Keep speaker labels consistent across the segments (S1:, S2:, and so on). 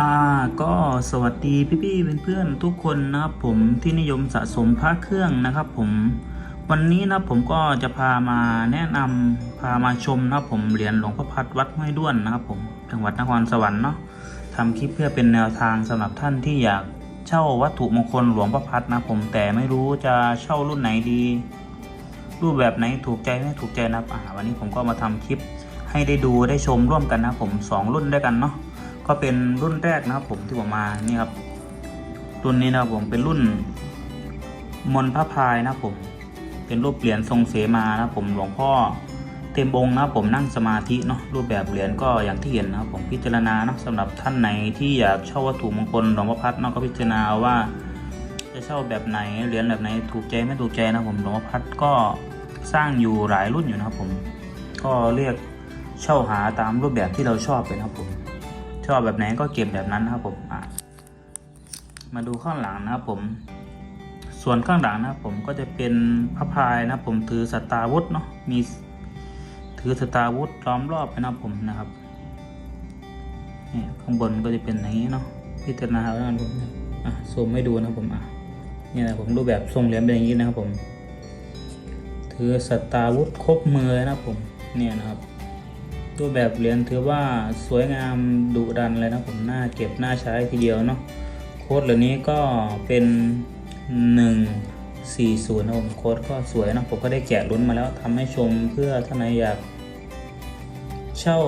S1: อ่าก็สวัสดีพี่ๆเพื่อนๆทุกคนนะครับผมที่นิยมสะสมพระเครื่องนะครับผมวันนี้นะผมก็จะพามาแนะนำพามาชมนะครับผมเหรียญหลวงพ่อพัดวัดห้วยด้วนนะครับผมจังหวัดนครสวรรค์เนาะทำคลิปเพื่อเป็นแนวทางสำหรับท่านที่อยากเช่าวัตถุมงคลหลวงพ่อพัดนะผมแต่ไม่รู้จะเช่ารุ่นไหนดี รูปแบบไหนถูกใจไม่ถูกใจนะอ่าวันนี้ผมก็มาทำคลิปให้ได้ดูได้ชมร่วมกันนะครับผมสองรุ่นด้วยกันเนาะ ก็เป็นรุ่นแรกนะครับผมที่ผมมานี่ครับรุ่นนี้นะครับผมเป็นรุ่นมนพระพายนะครับผม เป็นรูปเหรียญทรงเสมานะครับผมหลวงพ่อเต็มองนะครับผมนั่งสมาธิเนาะรูปแบบเหรียญก็อย่างที่เห็นนะครับผมพิจารณาเนาะสำหรับท่านไหนที่อยากเช่าวัตถุมงคลหลวงพ่อพัดเนาะก็พิจารณาว่า จะเช่าแบบไหนเหรียญแบบไหนถูกใจไม่ถูกใจนะครับผมหลวงพ่อพัดก็สร้างอยู่หลายรุ่นอยู่นะครับผม ก็เรียกเช่าหาตามรูปแบบที่เราชอบเลยนะครับผม ชอบแบบไหนก็เก็บแบบนั้นนะครับผมมาดูข้างหลังนะครับผม ส่วนข้างหลังนะครับผมก็จะเป็นพระพายนะครับผมถือสตาร์วุธเนาะมีถือสตาร์วุธล้อมรอบไปนะครับผมนะครับนี่ข้างบนก็จะเป็นอย่างนี้เนาะพิจารณาแล้วกันผมอะซูมไม่ดูนะครับผมอะนี่นะผมรูปแบบทรงเหรียญเป็นอย่างนี้นะครับผม ถือสตาร์วุธครบมือนะครับผมเนี่ยนะครับ รูปแบบเหรียญถือว่าสวยงามดุดันเลยนะผมน่าเก็บน่าใช้ทีเดียวเนาะโค้ดเหล่านี้ก็เป็น 140นะผมโค้ดก็สวยนะผมก็ได้แกะลุ้นมาแล้วทำให้ชมเพื่อท่านไหนอยาก เช่า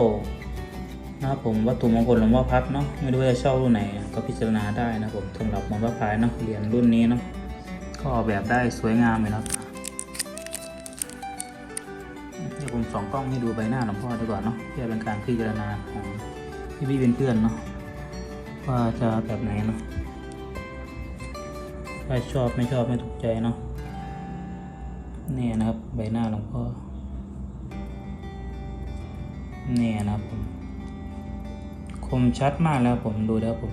S1: นะครับผมวัตถุมงคลหลวงพ่อพัดเนาะไม่รู้ว่าจะเช่ารุ่นไหนก็พิจารณาได้นะผมสำหรับมอนพระพายเนาะเหรียญรุ่นนี้เนาะก็ออกแบบได้สวยงามเลยนะ สองกล้องให้ดูใบหน้าหลวงพ่อดีกว่าเนาะเพื่อเป็นการพิจารณาของพี่พี่เพื่อนๆเนาะว่าจะแบบไหนเนาะถ้าชอบไม่ชอบไม่ถูกใจเนาะนี่นะครับใบหน้าหลวงพ่อนี่นะครับผมคมชัดมากแล้วผมดูแล้วผม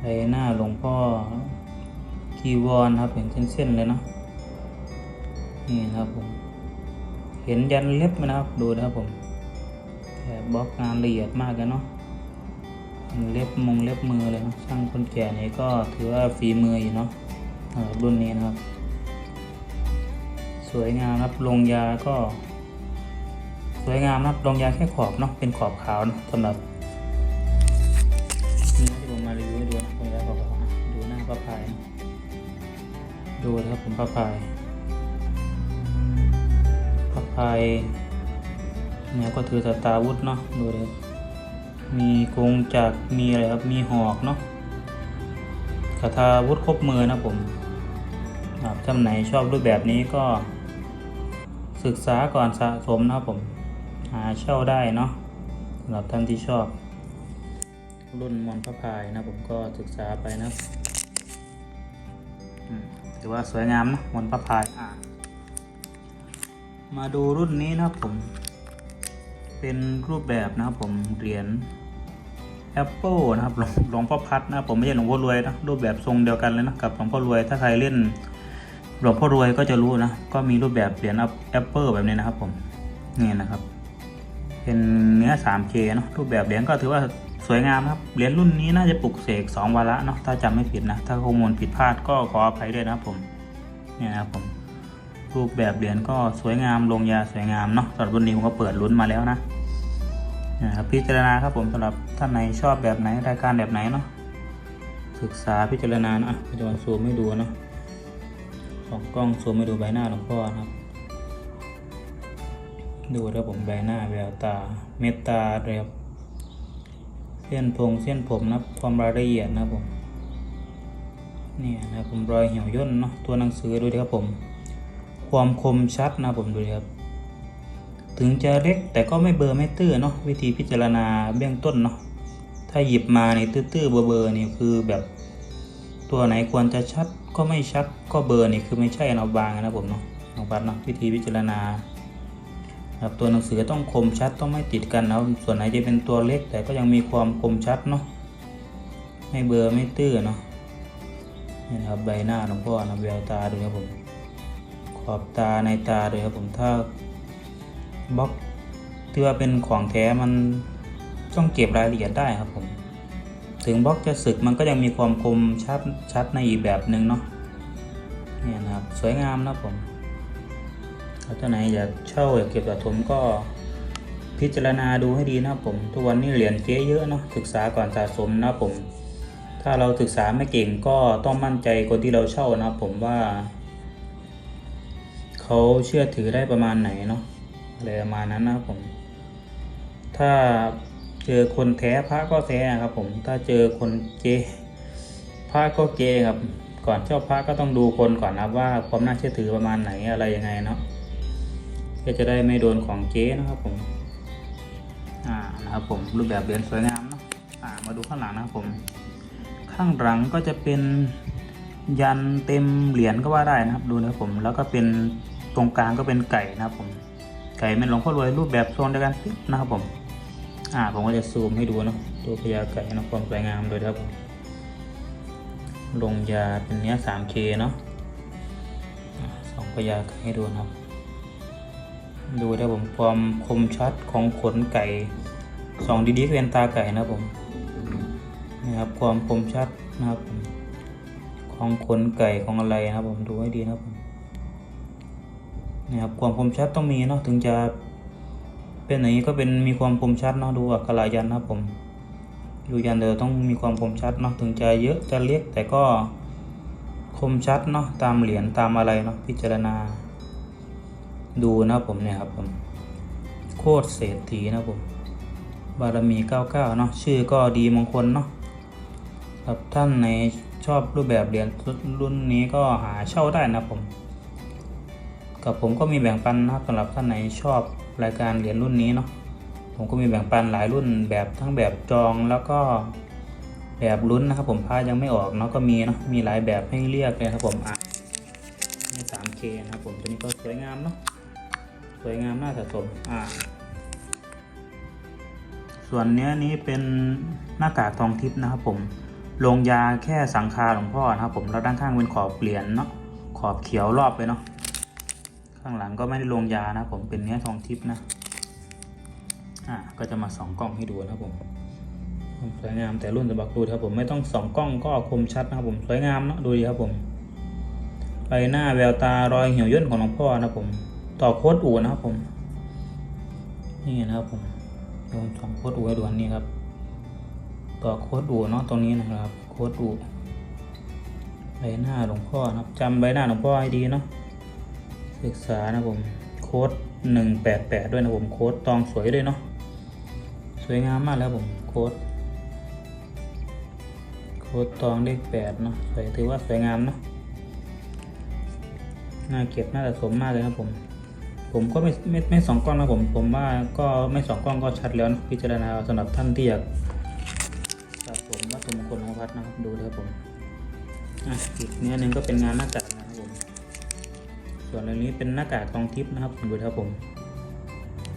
S1: ใบหน้าหลวงพ่อกีวรครับเห็นเส้นๆเลยเนาะนี่นะครับผม ห็นยันเล็บไหมนะครับ ดูนะครับผมแบบล็อกงานละเอียดมากเลยเนาะเล็บมงเล็บมือเลยนะช่างคนแก่นี่ก็ถือว่าฝีมืออยู่เนาะรุ่นนี้นะครับ สวยงามครับลงยาก็ สวยงามครับลงยาแค่ขอบเนาะเป็นขอบขาวนะสำหรับนี่ที่ผมมารีวิวให้ดูนะลงยาขอบขาวดูหน้าพระพายดูนะครับผมพระพาย พระพายเนี่ยก็ถือสตาวุธเนาะดูเลยมีกงจักมีอะไรครับ มีหอกเนาะคาถาวุธครบมือนะผมครับท่านไหนชอบรูปแบบนี้ก็ศึกษาก่อนสะสมนะครับผม หาเช่าได้เนาะสำหรับท่านที่ชอบ รุ่นมอนพระพายนะผมก็ศึกษาไปนะถือว่าสวยงามนะมอนพระพายอ่า มาดูรุ่นนี้นะครับผม เป็นรูปแบบนะครับผมเหรียญ Apple นะครับหลวงหลวงพ่อพัดนะผมไม่ใช่หลวงพ่อรวยนะรูปแบบทรงเดียวกันเลยนะกับหลวงพ่อรวยถ้าใครเล่นหลวงพ่อรวยก็จะรู้นะก็มีรูปแบบเหรียญ Apple แบบนี้นะครับผมนี่นะครับ เป็นเนื้อ 3K เนาะรูปแบบเหรียญก็ถือว่าสวยงามครับเหรียญรุ่นนี้น่าจะปลุกเสก2วาระเนาะถ้าจำไม่ผิดนะถ้าข้อมูลผิดพลาดก็ขออภัยด้วยนะครับผมเนี่ยนะครับผม รูปแบบเหรียญก็สวยงามลงยาสวยงามเนาะสำหรับรุ่นนี้ผมก็เปิดลุ้นมาแล้วนะนะครับพิจารณาครับผมสำหรับท่านไหนชอบแบบไหนรายการแบบไหนเนาะศึกษาพิจารณานะอะจะมาซูมให้ดูนะสองกล้องซูมให้ดูใบหน้าหลวงพ่อครับ ดูแล้วผมใบหน้าแววตาเมตตาเลยบเส้นพงเส้นผมนะความรายละเอียดนะผมนี่นะครับผมรอยเหี่ยวย่นเนาะตัวหนังสือดูดิครับผม ความคมชัดนะผมดูครับ ถึงจะเล็กแต่ก็ไม่เบอร์ไม่ตื้อเนาะวิธีพิจารณาเบื้องต้นเนาะถ้าหยิบมาในตื้อๆเบลอเบอร์ๆนี่คือแบบตัวไหนควรจะชัดก็ไม่ชัดก็เบอร์นี่คือไม่ใช่เอาบางนะผมเนาะของปัดเนาะวิธีพิจารณาครับตัวหนังสือต้องคมชัดต้องไม่ติดกันนะส่วนไหนจะเป็นตัวเล็กแต่ก็ยังมีความคมชัดเนาะไม่เบอร์ไม่ตื้อเนาะนี่นะครับใบหน้าหลวงพ่อนะแววตาดูครับผม ขอบตาในตาเลยครับผมถ้าบล็อกที่ว่าเป็นของแท้มันต้องเก็บรายละเอียดได้ครับผม ถึงบล็อกจะสึกมันก็ยังมีความคมชัดชัดในอีกแบบหนึ่งเนาะเนี่ยนะครับสวยงามนะครับผมถ้าท่านไหนอยากเช่าอยากเก็บสะสมก็พิจารณาดูให้ดีนะครับผม ทุกวันนี้เหรียญเก๊เยอะเนาะศึกษาก่อนสะสมนะครับผม ถ้าเราศึกษาไม่เก่งก็ต้องมั่นใจคนที่เราเช่านะครับผมว่า เขาเชื่อถือได้ประมาณไหนเนาะอะไรประมาณนั้นนะครับผม ถ้าเจอคนแท้พระก็แท้ครับผม ถ้าเจอคนเกพระก็เกครับ ก่อนเช่าพระก็ต้องดูคนก่อนนะว่าความน่าเชื่อถือประมาณไหนอะไรยังไงเนาะเพื่อจะได้ไม่โดนของเก๊นะครับผม อ่านะครับผมรูปแบบเหรียญสวยงามเนาะอ่ามาดูข้างหลังนะครับผม ข้างหลังก็จะเป็นยันเต็มเหรียญก็ว่าได้นะครับดูนะครับผมแล้วก็เป็น ตรงกลางก็เป็นไก่นะครับผม ไก่เป็นหลวงพ่อรวยรูปแบบโซนเดียวกันปิ๊บนะครับผม อ่าผมก็จะซูมให้ดูเนาะตัวพญาไก่นะความสวยงามเลยครับผม ลงยาเป็นเนื้อ 3K เนาะสองพญาไก่ให้ดูนะครับ ดูได้ผมความคมชัดของขนไก่สองดีๆเป็นตาไก่นะครับผมนะครับความคมชัดนะครับของขนไก่ของอะไรนะครับผมดูให้ดีนะครับผม นะครับความคมชัดต้องมีเนาะถึงจะเป็นอย่างนี้ก็เป็นมีความคมชัดเนาะดูอักขระยันนะครับผมดูยันเดอต้องมีความคมชัดเนาะถึงจะเยอะจะเล็กแต่ก็คมชัดเนาะตามเหรียญตามอะไรเนาะพิจารณา ดูนะครับผมเนี่ยครับผมโคตรเศรษฐีนะครับผมบารมี 99 เนาะชื่อก็ดีมงคลเนาะครับท่านในชอบรูปแบบเหรียญรุ่นนี้ก็หาเช่าได้นะครับผม กับผมก็มีแบ่งปันนะครับสำหรับท่านไหนชอบรายการเหรียญรุ่นนี้เนาะผมก็มีแบ่งปันหลายรุ่นแบบทั้งแบบจองแล้วก็แบบลุ้นนะครับ ผมพายังไม่ออกเนาะก็มีเนาะมีหลายแบบให้เลือกเลยครับผมอะนี่ 3K นะครับผมตัวนี้ก็สวยงามเนาะสวยงามน่าสะสมอ่าส่วนเนื้อนี้เป็นหน้ากากทองทิพย์นะครับผมลงยาแค่สังคาหลวงพ่อนะครับผมแล้วด้านข้างเป็นขอบเหรียญเนาะขอบเขียวรอบเลยเนาะ ข้างหลังก็ไม่ได้ลงยานะผมเป็นเนื้อทองทิพย์นะอ่าก็จะมาสองกล้องให้ดูนะผมสวยงามแต่รุ่นตะบักดูครับผมไม่ต้องสองกล้องก็คมชัดนะครับผมสวยงามเนาะดูดีครับผมใบหน้าแววตารอยเหี่ยวย่นของหลวงพ่อนะผมต่อโคตรอูนะครับผม นี่นะครับผมลงสองโค้ดอูให้ดูอันนี้ครับ ต่อโค้ดอูเนาะตรงนี้นะครับ โค้ดอูใบหน้าหลวงพ่อนะครับจำใบหน้าหลวงพ่อให้ดีเนาะ ศึกษานะผมโค้ดหนึ่งแปดแปดด้วยนะผมโค้ดตองสวยด้วยเนาะสวยงามมากแล้วผมโค้ดโค้ดตองเลขแปดเนาะสวยถือว่าสวยงามเนาะน่าเก็บน่าสะสมมากเลยครับผม ผมก็ไม่ไม่ไม่สองกล้องนะผม ผมว่าก็ไม่สองกล้องก็ชัดแล้วนะพิจารณาสำหรับท่านที่อยากสะสมวัตถุมงคลของวัดนะครับดูเลยครับผมอะอีกเนื้อหนึ่งก็เป็นงานหน้ากากนะครับ ส่วนเรื่องนี้เป็นหน้ากากทองทิพย์นะครับดูครับผม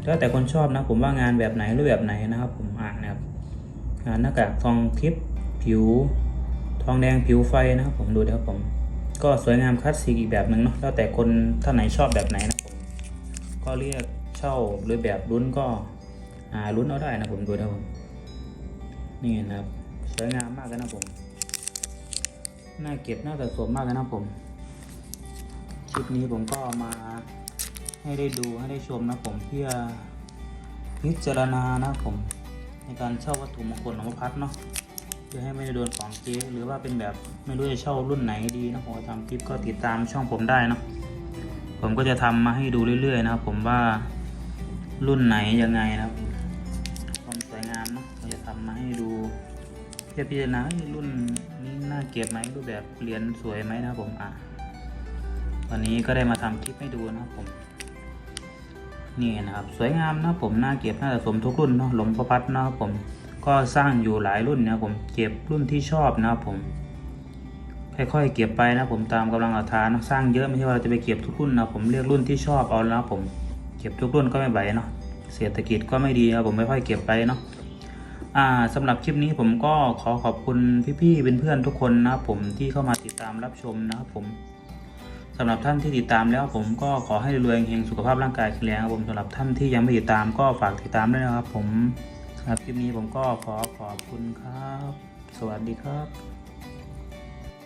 S1: แล้วแต่คนชอบนะผมว่างานแบบไหนรูปแบบไหนนะครับ ผมอ่านนะครับงานหน้ากากทองทิพย์ผิว ทองแดงผิวไฟนะครับผมดูนะครับผม ก็สวยงามคลาสสิกอีกแบบหนึ่งเนาะแล้วแต่คนท่านไหนชอบแบบไหนนะผมก็เรียกเช่าหรือแบบลุ้นก็หาลุ้นเอาได้นะผมดูนะผมนี่นะครับสวยงามมากเลยนะผมน่าเก็บน่าสะสมมากเลยนะผม คลิปนี้ผมก็มาให้ได้ดูให้ได้ชมนะผมเพื่อพิจารณานะผมในการเช่าวัตถุมงคลของพัดเนาะเพื่อให้ไม่ได้โดนของเก๊หรือว่าเป็นแบบไม่รู้จะเช่ารุ่นไหนดีนะผมทำคลิปก็ติดตามช่องผมได้เนาะผมก็จะทำมาให้ดูเรื่อยๆนะครับผมว่ารุ่นไหนยังไงนะครับความสวยงามเนาะผมจะทำมาให้ดูเพื่อพิจารณารุ่นนี้น่าเก็บไหมรูปแบบเหรียญสวยไหมนะครับผมอะ วันนี้ก็ได้มาทำคลิปให้ดูนะครับผม นี่นะครับ สวยงามนะผมน่าเก็บน่าสะสมทุกรุ่นเนาะหลวงพ่อพัดนะครับผม ก็สร้างอยู่หลายรุ่นนะผมเก็บรุ่นที่ชอบนะครับผม ค่อยๆเก็บไปนะผมตามกำลังศรัทธานะสร้างเยอะไม่ใช่ว่าเราจะไปเก็บทุกรุ่นนะผมเลือกรุ่นที่ชอบเอาแล้วผม เก็บทุกรุ่นก็ไม่ไหวเนาะเศรษฐกิจก็ไม่ดีครับผมไม่ค่อยเก็บไปเนาะอ่าสำหรับคลิปนี้ผมก็ขอขอบคุณพี่ๆเป็นเพื่อนๆทุกคนนะครับผมที่เข้ามาติดตามรับชมนะครับผม สำหรับท่านที่ติดตามแล้วผมก็ขอให้รวยเฮงสุขภาพร่างกายแข็งแรงครับผมสำหรับท่านที่ยังไม่ติดตามก็ฝากติดตามด้วยนะครับผมสำหรับคลิปนี้ผมก็ขอขอบคุณครับ สวัสดีครับ